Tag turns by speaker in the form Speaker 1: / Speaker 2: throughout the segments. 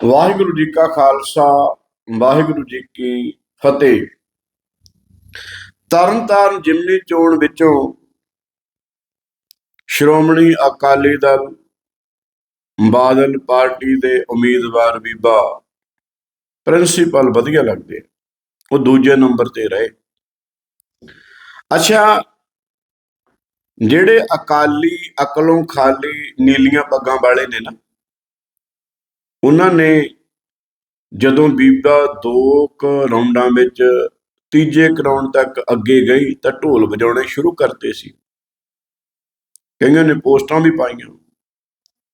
Speaker 1: ਵਾਹਿਗੁਰੂ ਜੀ ਕਾ ਖਾਲਸਾ, ਵਾਹਿਗੁਰੂ ਜੀ ਕੀ ਫਤਿਹ। ਤਰਨਤਾਰਨ ਜਿਮਨੀ ਚੋਣ ਵਿੱਚੋਂ ਸ਼੍ਰੋਮਣੀ ਅਕਾਲੀ ਦਲ, ਬਾਦਲ ਪਾਰਟੀ ਦੇ ਉਮੀਦਵਾਰ ਬੀਬਾ ਪ੍ਰਿੰਸੀਪਲ ਵਧੀਆ ਲੱਗਦੇ ਉਹ ਦੂਜੇ ਨੰਬਰ ਤੇ ਰਹੇ। ਅੱਛਾ, ਜਿਹੜੇ ਅਕਾਲੀ, ਅਕਲੋਂ ਖਾਲੀ ਨੀਲੀਆਂ ਪੱਗਾਂ ਵਾਲੇ ਨੇ ਨਾ ਉਹਨਾਂ ਨੇ ਜਦੋਂ ਬੀਬਾ ਦੋ ਕੁ ਰਾਉਂਡਾਂ ਵਿੱਚ ਤੀਜੇ ਕਰਾਉਣ ਤੱਕ ਅੱਗੇ ਗਈ ਤਾਂ ਢੋਲ ਵਜਾਉਣੇ ਸ਼ੁਰੂ ਕਰਤੇ ਸੀ। ਕਈਆਂ ਨੇ ਪੋਸਟਾਂ ਵੀ ਪਾਈਆਂ।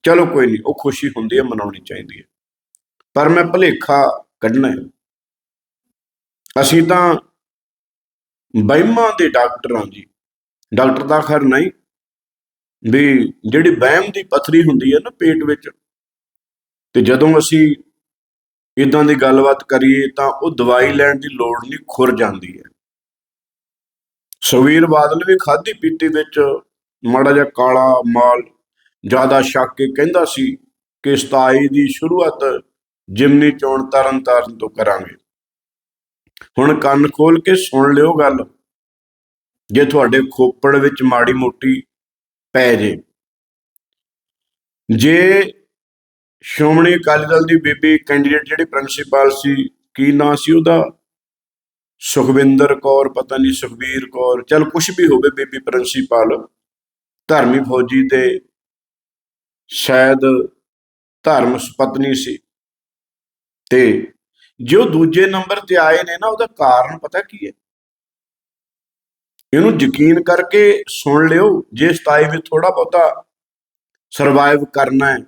Speaker 1: ਚਲੋ ਕੋਈ ਨਹੀਂ, ਉਹ ਖੁਸ਼ੀ ਹੁੰਦੀ ਹੈ, ਮਨਾਉਣੀ ਚਾਹੀਦੀ ਹੈ। ਪਰ ਮੈਂ ਭੁਲੇਖਾ ਕੱਢਣਾ ਹੈ। ਅਸੀਂ ਤਾਂ ਬਹਿਮਾਂ ਦੇ ਡਾਕਟਰਾਂ ਜੀ। ਡਾਕਟਰ ਦਾ ਖਰ ਨਹੀਂ। ਵੀ ਜਿਹੜੀ ਬਹਿਮ ਦੀ ਪਥਰੀ ਹੁੰਦੀ ਹੈ ਨਾ ਪੇਟ ਵਿੱਚ ਤੇ ਜਦੋਂ ਅਸੀਂ ਇਦਾਂ ਦੀ ਗੱਲਬਾਤ ਕਰੀਏ ਤਾਂ ਉਹ ਦਵਾਈ ਲੈਣ ਦੀ ਲੋੜ ਨਹੀਂ, ਖੁਰ ਜਾਂਦੀ ਹੈ। ਸੁਖਬੀਰ ਬਾਦਲ ਵੀ ਖਾਦੀ ਪੀਤੀ ਵਿੱਚ ਮਾੜਾ ਜਿਹਾ ਕਾਲਾ ਮਾਲ, ਜ਼ਿਆਦਾ ਛੱਕ ਕੇ ਕਹਿੰਦਾ ਸੀ ਕਿ 27 ਦੀ ਸ਼ੁਰੂਆਤ ਜਿਮਨੀ ਚੋਣ ਤਰਨ ਤਾਰਨ ਤੋਂ ਕਰਾਂਗੇ। ਹੁਣ ਕੰਨ ਖੋਲ ਕੇ ਸੁਣ ਲਿਓ ਗੱਲ, ਜੇ ਤੁਹਾਡੇ ਖੋਪੜ ਵਿੱਚ ਮਾੜੀ ਮੋਟੀ ਪੈ ਜੇ। ਜੇ ਸ਼੍ਰੋਮਣੀ ਅਕਾਲੀ ਦਲ ਦੀ ਬੀਬੀ ਕੈਂਡੀਡੇਟ ਜਿਹੜੀ ਪ੍ਰਿੰਸੀਪਲ ਸੀ, ਕੀ ਨਾਂ ਸੀ ਉਹਦਾ? ਸੁਖਵਿੰਦਰ ਕੌਰ, ਪਤਾ ਨਹੀਂ ਸੁਖਬੀਰ ਕੌਰ, ਚਲ ਕੁਝ ਵੀ ਹੋਵੇ ਬੀਬੀ ਪ੍ਰਿੰਸੀਪਲ, ਧਰਮੀ ਫੌਜੀ ਦੇ ਸ਼ਾਇਦ ਧਰਮ ਸੁਪਤਨੀ ਸੀ। ਤੇ ਜੋ ਦੂਜੇ ਨੰਬਰ ਤੇ ਆਏ ਨੇ ਨਾ, ਉਹਦਾ ਕਾਰਨ ਪਤਾ ਕੀ ਹੈ? ਇਹਨੂੰ ਯਕੀਨ ਕਰਕੇ ਸੁਣ ਲਿਓ, ਜੇ 27 ਵਿੱਚ ਥੋੜਾ ਬਹੁਤਾ ਸਰਵਾਈਵ ਕਰਨਾ ਹੈ।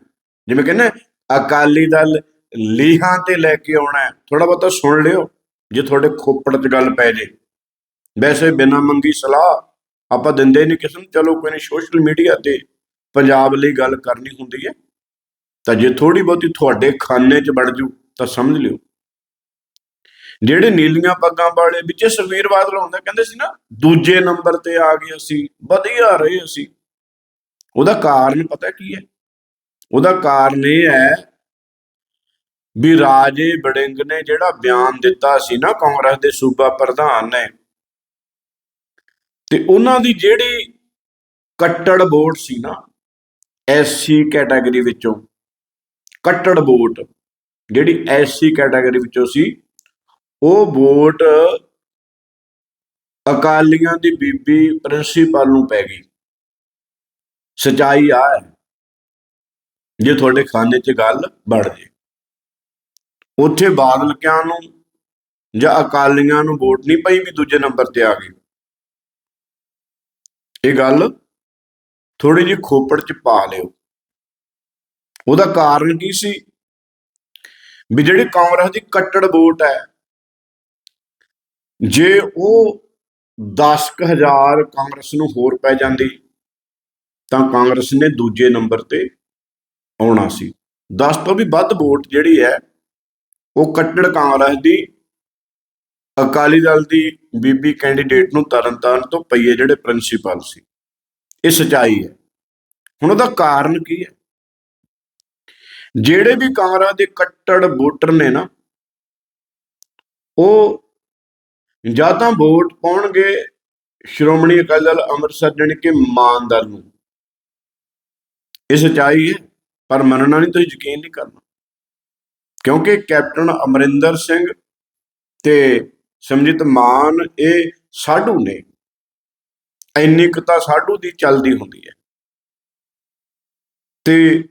Speaker 1: ਜਿਵੇਂ ਕਹਿੰਦੇ ਅਕਾਲੀ ਦਲ ਲੀਹਾਂ ਤੇ ਲੈ ਕੇ ਆਉਣਾ ਥੋੜਾ ਬਹੁਤਾ ਸੁਣ ਲਿਓ, ਜੇ ਤੁਹਾਡੇ ਖੋਪੜ 'ਚ ਗੱਲ ਪੈ ਜੇ। ਵੈਸੇ ਬਿਨਾਂ ਮੰਗੀ ਸਲਾਹ ਆਪਾਂ ਦਿੰਦੇ ਨਹੀਂ ਕਿਸੇ ਨੂੰ। ਚਲੋ ਕੋਈ ਨਹੀਂ ਸੋਸ਼ਲ ਮੀਡੀਆ ਤੇ ਪੰਜਾਬ ਲਈ ਗੱਲ ਕਰਨੀ ਹੁੰਦੀ ਹੈ। ਤਾਂ ਜੇ ਥੋੜੀ ਬਹੁਤੀ ਤੁਹਾਡੇ ਖਾਨੇ 'ਚ ਵੜ ਜੂ, ਤਾਂ ਸਮਝ ਲਿਓ। ਜਿਹੜੇ ਨੀਲੀਆਂ ਪੱਗਾਂ ਵਾਲੇ ਵਿੱਚ ਸੁਖਬੀਰ ਬਾਦਲ ਹੁੰਦਾ, ਕਹਿੰਦੇ ਸੀ ਨਾ, ਦੂਜੇ ਨੰਬਰ ਤੇ ਆ ਗਏ ਅਸੀਂ, ਵਧੀਆ ਰਹੇ ਅਸੀਂ। ਉਹਦਾ ਕਾਰਨ ਪਤਾ ਕੀ ਹੈ? ਉਹਦਾ ਕਾਰਨ ਇਹ ਹੈ ਵੀ ਰਾਜੇ ਬੜਿੰਗ ਨੇ ਜਿਹੜਾ ਬਿਆਨ ਦਿੱਤਾ ਸੀ ਨਾ ਕਾਂਗਰਸ ਦੇ ਸੂਬਾ ਪ੍ਰਧਾਨ ਨੇ, ਤੇ ਉਹਨਾਂ ਦੀ ਜਿਹੜੀ ਕੱਟੜ ਵੋਟ ਸੀ ਨਾ ਐਸਸੀ ਕੈਟਾਗਰੀ ਵਿੱਚੋਂ, ਕੱਟੜ ਵੋਟ, ਜਿਹੜੀ ਐਸਸੀ ਕੈਟਾਗਰੀ ਵਿੱਚੋਂ ਸੀ, ਉਹ ਵੋਟ ਅਕਾਲੀਆਂ ਦੀ ਬੀਬੀ ਪ੍ਰਿੰਸੀਪਲ ਨੂੰ ਪੈ ਗਈ। ਸਚਾਈ ਆ ਹੈ ਜੇ ਤੁਹਾਡੇ ਖਾਨੇ 'ਚ ਗੱਲ ਵੜ ਜੇ। ਉੱਥੇ ਬਾਦਲ ਨੂੰ ਜਾਂ ਅਕਾਲੀਆਂ ਨੂੰ ਵੋਟ ਨਹੀਂ ਪਈ ਵੀ ਦੂਜੇ ਨੰਬਰ ਤੇ ਆ ਗਏ। ਇਹ ਗੱਲ ਥੋੜੀ ਜਿਹੀ ਖੋਪੜ 'ਚ ਪਾ ਲਿਓ। ਉਹਦਾ ਕਾਰਨ ਕੀ ਸੀ? ਵੀ ਜਿਹੜੀ ਕਾਂਗਰਸ ਦੀ ਕੱਟੜ ਵੋਟ ਹੈ, ਜੇ ਉਹ 10000 ਕਾਂਗਰਸ ਨੂੰ ਹੋਰ ਪੈ ਜਾਂਦੀ, ਤਾਂ ਕਾਂਗਰਸ ਨੇ ਦੂਜੇ ਨੰਬਰ ਤੇ ਆਉਣਾ ਸੀ। 10 ਤੋਂ ਵੀ ਵੱਧ ਵੋਟ ਜਿਹੜੀ ਹੈ, ਉਹ ਕੱਟੜ ਕਾਂਗਰਸ ਦੀ, ਅਕਾਲੀ ਦਲ ਦੀ, ਬੀਬੀ ਕੈਂਡੀਡੇਟ ਨੂੰ ਤਰਨਤਾਰਨ ਤੋਂ ਪਈਏ ਜਿਹੜੇ ਪ੍ਰਿੰਸੀਪਲ ਸੀ। ਇਹ ਸਚਾਈ ਹੈ। ਹੁਣ ਉਹਦਾ ਕਾਰਨ ਕੀ ਹੈ? ਜਿਹੜੇ ਵੀ ਕਾਂਗਰਸ ਦੇ ਕੱਟੜ ਵੋਟਰ ਨੇ ਨਾ, ਉਹ ਜਾਂ ਤਾਂ ਵੋਟ ਪਾਉਣਗੇ ਸ਼੍ਰੋਮਣੀ ਅਕਾਲੀ ਦਲ ਅੰਮ੍ਰਿਤਸਰ, ਜਾਣੀ ਕਿ ਮਾਨ ਨੂੰ। ਇਹ ਸਚਾਈ ਹੈ। ਪਰ ਮੰਨਣਾ ਨਹੀਂ ਤੁਸੀਂ ਯਕੀਨ ਨਹੀਂ ਕਰਨਾ। ਕਿਉਂਕਿ ਕੈਪਟਨ ਅਮਰਿੰਦਰ ਸਿੰਘ ਤੇ ਸਮਝਿਤ ਮਾਨ ਇਹ ਸਾਡੂ ਨੇ। ਇੰਨੀ ਕੁ ਤਾਂ ਸਾਡੂ ਦੀ ਚੱਲਦੀ ਹੁੰਦੀ ਹੈ। ਤੇ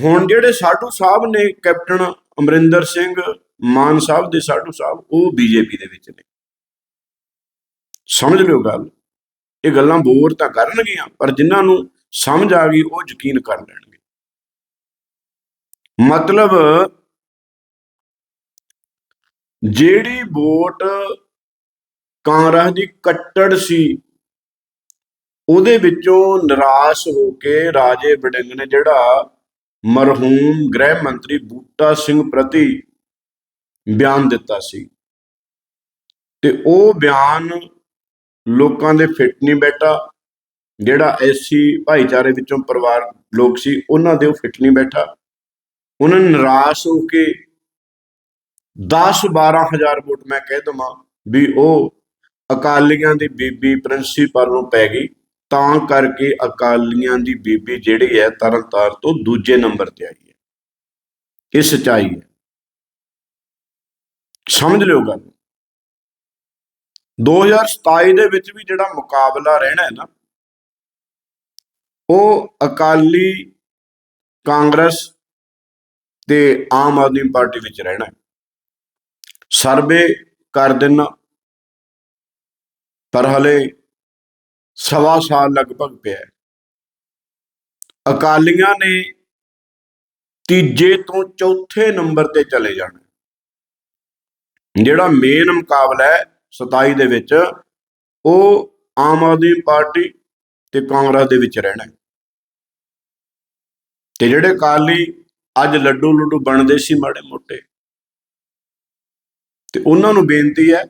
Speaker 1: ਹੁਣ ਜਿਹੜੇ ਸਾਡੂ ਸਾਹਿਬ ਨੇ ਕੈਪਟਨ ਅਮਰਿੰਦਰ ਸਿੰਘ, ਮਾਨ ਸਾਹਿਬ ਦੇ ਸਾਡੂ ਸਾਹਿਬ, ਉਹ ਬੀਜੇਪੀ ਦੇ ਵਿੱਚ ਨੇ। ਸਮਝ ਲਿਓ ਗੱਲ। ਇਹ ਗੱਲਾਂ ਬੋਰ ਤਾਂ ਕਰਨਗੀਆਂ, ਪਰ ਜਿਨ੍ਹਾਂ ਨੂੰ ਸਮਝ ਆ ਗਈ, ਉਹ ਯਕੀਨ ਕਰ ਲੈਣਗੇ। ਮਤਲਬ ਜਿਹੜੀ ਵੋਟ ਕਾਂਗਰਸ ਦੀ ਕੱਟੜ ਸੀ, ਉਹਦੇ ਵਿੱਚੋਂ ਨਿਰਾਸ਼ ਹੋ ਕੇ ਰਾਜੇ ਵੜਿੰਗ ਨੇ ਜਿਹੜਾ ਮਰਹੂਮ ਗ੍ਰਹਿ ਮੰਤਰੀ ਬੂਟਾ ਸਿੰਘ ਪ੍ਰਤੀ ਬਿਆਨ ਦਿੱਤਾ ਸੀ। ਤੇ ਉਹ ਬਿਆਨ ਲੋਕਾਂ ਦੇ ਫਿੱਟ ਨਹੀਂ ਬੈਠਾ, ਜਿਹੜਾ ਐਸੀ ਭਾਈਚਾਰੇ ਵਿੱਚੋਂ ਪਰਿਵਾਰ ਲੋਕ ਸੀ, ਉਹਨਾਂ ਦੇ ਉਹ ਫਿੱਟ ਨਹੀਂ ਬੈਠਾ। ਉਹਨਾਂ ਨੇ ਨਿਰਾਸ਼ ਹੋ ਕੇ 10 12000 ਵੋਟ ਮੈਂ ਕਹਿ ਦਵਾਂ ਵੀ ਉਹ ਅਕਾਲੀਆਂ ਦੀ ਬੀਬੀ ਪ੍ਰਿੰਸੀਪਲ ਨੂੰ ਪੈ ਗਈ, ਤਾਂ ਕਰਕੇ ਅਕਾਲੀਆਂ ਦੀ ਬੀਬੀ ਜਿਹੜੀ ਹੈ ਤਰਨਤਾਰ ਤੋਂ ਦੂਜੇ ਨੰਬਰ ਤੇ ਆਈ ਹੈ। ਇਹ ਸਚਾਈ ਹੈ। ਸਮਝ ਲਿਓ ਗੱਲ। 2027 ਦੇ ਵਿੱਚ ਵੀ ਜਿਹੜਾ ਮੁਕਾਬਲਾ ਰਹਿਣਾ ਹੈ ਨਾ, ਉਹ ਅਕਾਲੀ ਕਾਂਗਰਸ ਤੇ ਆਮ ਆਦਮੀ ਪਾਰਟੀ ਵਿੱਚ ਰਹਿਣਾ ਸਰਵੇ ਕਰ ਦੇਣਾ ਪਰ ਹਲੇ ਸਵਾ ਸਾਲ ਲਗਭਗ ਪਿਆ ਅਕਾਲੀਆਂ ਨੇ ਤੀਜੇ ਤੋਂ ਚੌਥੇ ਨੰਬਰ ਤੇ ਚਲੇ ਜਾਣਾ ਜਿਹੜਾ ਮੇਨ ਮੁਕਾਬਲਾ ਹੈ 27 ਦੇ ਵਿੱਚ, ਉਹ ਆਮ ਆਦਮੀ ਪਾਰਟੀ ਤੇ ਕਾਂਗਰਸ ਦੇ ਵਿੱਚ ਰਹਿਣਾ ਤੇ ਜਿਹੜੇ ਅਕਾਲੀ ਅੱਜ ਲੱਡੂ ਲੁੱਡੂ ਬਣਦੇ ਸੀ ਮਾੜੇ ਮੋਟੇ। ਤੇ ਉਹਨਾਂ ਨੂੰ ਬੇਨਤੀ ਹੈ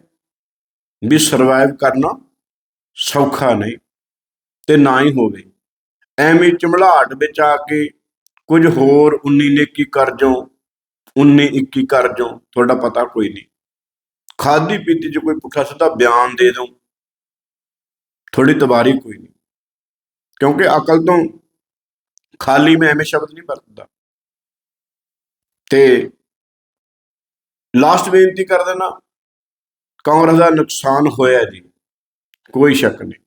Speaker 1: ਵੀ ਸਰਵਾਈਵ ਕਰਨਾ ਸੌਖਾ ਨਹੀਂ ਤੇ ਨਾ ਹੀ ਹੋਵੇ। ਐਵੇਂ ਚਮਲਾਟ ਵਿੱਚ ਆ ਕੇ ਕੁਝ ਹੋਰ 19 ਨੇਕੀ ਕਰ ਜੋ 19 21 ਕਰ ਜੋ ਤੁਹਾਡਾ ਪਤਾ ਕੋਈ ਨਹੀਂ। ਖਾਦੀ ਪੀਤੀ ਚ ਕੋਈ ਪੁੱਠਾ ਸਿੱਧਾ ਬਿਆਨ ਦੇ ਦੋ ਥੋੜੀ ਤਬਾਰੀ ਕੋਈ ਨਹੀਂ। ਕਿਉਂਕਿ ਅਕਲ ਤੋਂ ਖਾਲੀ ਮੈਂ ਐਵੇਂ ਸ਼ਬਦ ਨਹੀਂ ਵਰਤਦਾ। ਤੇ ਲਾਸਟ ਬੇਨਤੀ ਕਰ ਦੇਣਾ ਕਾਂਗਰਸ ਦਾ ਨੁਕਸਾਨ ਹੋਇਆ ਜੀ, ਕੋਈ ਸ਼ੱਕ ਨਹੀਂ।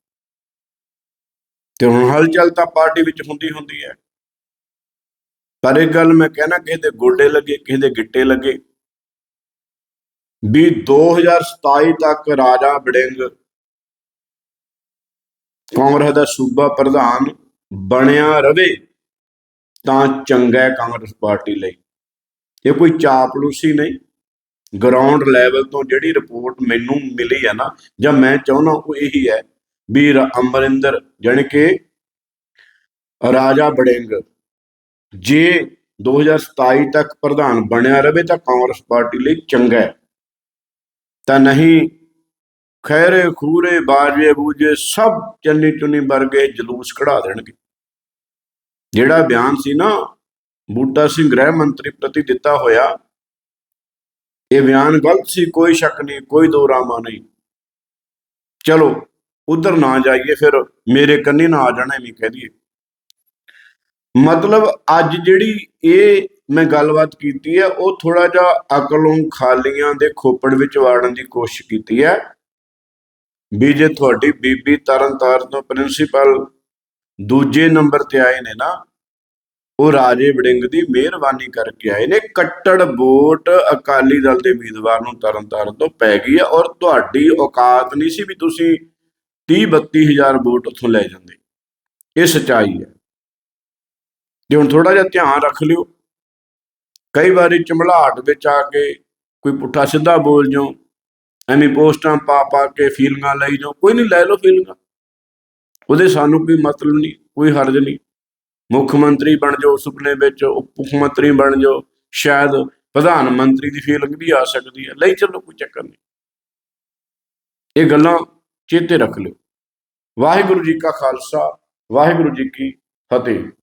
Speaker 1: ਤੇ ਹੁਣ ਹਲਚਲ ਤਾਂ ਪਾਰਟੀ ਵਿੱਚ ਹੁੰਦੀ ਹੁੰਦੀ ਹੈ। ਪਰ ਇੱਕ ਗੱਲ ਮੈਂ ਕਹਿਣਾ, ਕਿਸੇ ਦੇ ਗੋਡੇ ਲੱਗੇ, ਕਿਸੇ ਦੇ ਗਿੱਟੇ ਲੱਗੇ, ਵੀ 2027 ਤੱਕ ਰਾਜਾ ਬੜਿੰਗ ਕਾਂਗਰਸ ਦਾ ਸੂਬਾ ਪ੍ਰਧਾਨ ਬਣਿਆ ਰਵੇ, ਤਾਂ ਚੰਗਾ ਹੈ ਕਾਂਗਰਸ ਪਾਰਟੀ ਲਈ। ਇਹ ਕੋਈ ਚਾਪਲੂਸੀ ਨਹੀਂ। ਗਰਾਊਂਡ ਲੈਵਲ ਤੋਂ ਜਿਹੜੀ ਰਿਪੋਰਟ ਮੈਨੂੰ ਮਿਲੀ ਹੈ ਨਾ, ਜਾਂ ਮੈਂ ਚਾਹੁੰਦਾ ਉਹ ਇਹੀ ਹੈ ਵੀ ਅਮਰਿੰਦਰ, ਜਾਣੀ ਕਿ ਰਾਜਾ ਬੜਿੰਗ ਜੇ 2027 ਤੱਕ ਪ੍ਰਧਾਨ ਬਣਿਆ ਰਵੇ ਤਾਂ ਕਾਂਗਰਸ ਪਾਰਟੀ ਲਈ ਚੰਗਾ ਹੈ। ਤਾਂ ਨਹੀਂ ਖੈਰੇ ਖੂਰੇ ਬਾਜੇ ਬੂਜੇ ਸਭ ਚੰਨੀ ਚੁੰਨੀ ਵਰਗੇ ਜਲੂਸ ਕਢਾ ਦੇਣਗੇ। ਜਿਹੜਾ ਬਿਆਨ ਸੀ ਨਾ ਬੂਟਾ ਸਿੰਘ ਗ੍ਰਹਿ ਮੰਤਰੀ ਪ੍ਰਤੀ ਦਿੱਤਾ ਹੋਇਆ। ਇਹ ਬਿਆਨ ਗਲਤ ਸੀ, ਕੋਈ ਸ਼ੱਕ ਨਹੀਂ, ਕੋਈ ਦੋ ਰਾਮਾ ਨਹੀਂ। ਚਲੋ, ਉਧਰ ਨਾ ਜਾਈਏ ਫਿਰ, ਮੇਰੇ ਕੰਨੀ ਨਾ ਆ ਜਾਣਾ ਵੀ ਕਹਿ ਦਈਏ। ਮਤਲਬ ਅੱਜ ਜਿਹੜੀ ਇਹ ਮੈਂ ਗੱਲਬਾਤ ਕੀਤੀ ਹੈ, ਉਹ ਥੋੜਾ ਜਿਹਾ ਅਕਲੋਂ ਖਾਲੀਆਂ ਦੇ ਖੋਪੜ ਵਿੱਚ ਵਾੜਨ ਦੀ ਕੋਸ਼ਿਸ਼ ਕੀਤੀ ਹੈ। ਵੀ ਜੇ ਤੁਹਾਡੀ ਬੀਬੀ ਤਰਨਤਾਰਨ ਤੋਂ ਪ੍ਰਿੰਸੀਪਲ ਦੂਜੇ ਨੰਬਰ ਤੇ ਆਏ ਨੇ ਨਾ ਉਹ ਰਾਜੇ ਵੜਿੰਗ ਦੀ ਮਿਹਰਬਾਨੀ ਕਰਕੇ ਆਏ ਨੇ। ਕੱਟੜ ਵੋਟ ਅਕਾਲੀ ਦਲ ਦੇ ਉਮੀਦਵਾਰ ਨੂੰ ਤਰਨਤਾਰਨ ਤੋਂ ਪੈ ਗਈ ਹੈ ਔਰ ਤੁਹਾਡੀ ਔਕਾਤ ਨਹੀਂ ਸੀ ਵੀ ਤੁਸੀਂ 30 32000 ਵੋਟ ਉੱਥੋਂ ਲੈ ਜਾਂਦੇ। ਇਹ ਸਚਾਈ ਹੈ। ਜੇ ਹੁਣ ਥੋੜਾ ਜਿਹਾ ਧਿਆਨ ਰੱਖ ਲਿਓ, ਕਈ ਵਾਰੀ ਚੰਬਲਾਟ ਵਿੱਚ ਆ ਕੇ ਕੋਈ ਪੁੱਠਾ ਸਿੱਧਾ ਬੋਲ ਜਾਓ, ਐਵੇਂ ਪੋਸਟਾਂ ਪਾ ਪਾ ਕੇ ਫੀਲਿੰਗਾਂ ਲਈ ਜਾਓ, ਕੋਈ ਨਹੀਂ ਲੈ ਲਓ ਫੀਲਿੰਗਾਂ। ਉਹਦੇ ਸਾਨੂੰ ਕੋਈ ਮਤਲਬ ਨਹੀਂ, ਕੋਈ ਹਰਜ ਨਹੀਂ। ਮੁੱਖ ਮੰਤਰੀ ਬਣ ਜਾਓ, ਸੁਪਨੇ ਵਿੱਚ ਉਪ ਮੁੱਖ ਮੰਤਰੀ ਬਣ ਜਾਓ, ਸ਼ਾਇਦ ਪ੍ਰਧਾਨ ਮੰਤਰੀ ਦੀ ਫੀਲਿੰਗ ਵੀ ਆ ਸਕਦੀ ਹੈ। ਲਈ ਚੱਲੋ, ਕੋਈ ਚੱਕਰ ਨਹੀਂ। ਇਹ ਗੱਲਾਂ ਚੇਤੇ ਰੱਖ ਲਿਓ। ਵਾਹਿਗੁਰੂ ਜੀ ਕਾ ਖਾਲਸਾ, ਵਾਹਿਗੁਰੂ ਜੀ ਕੀ ਫਤਿਹ।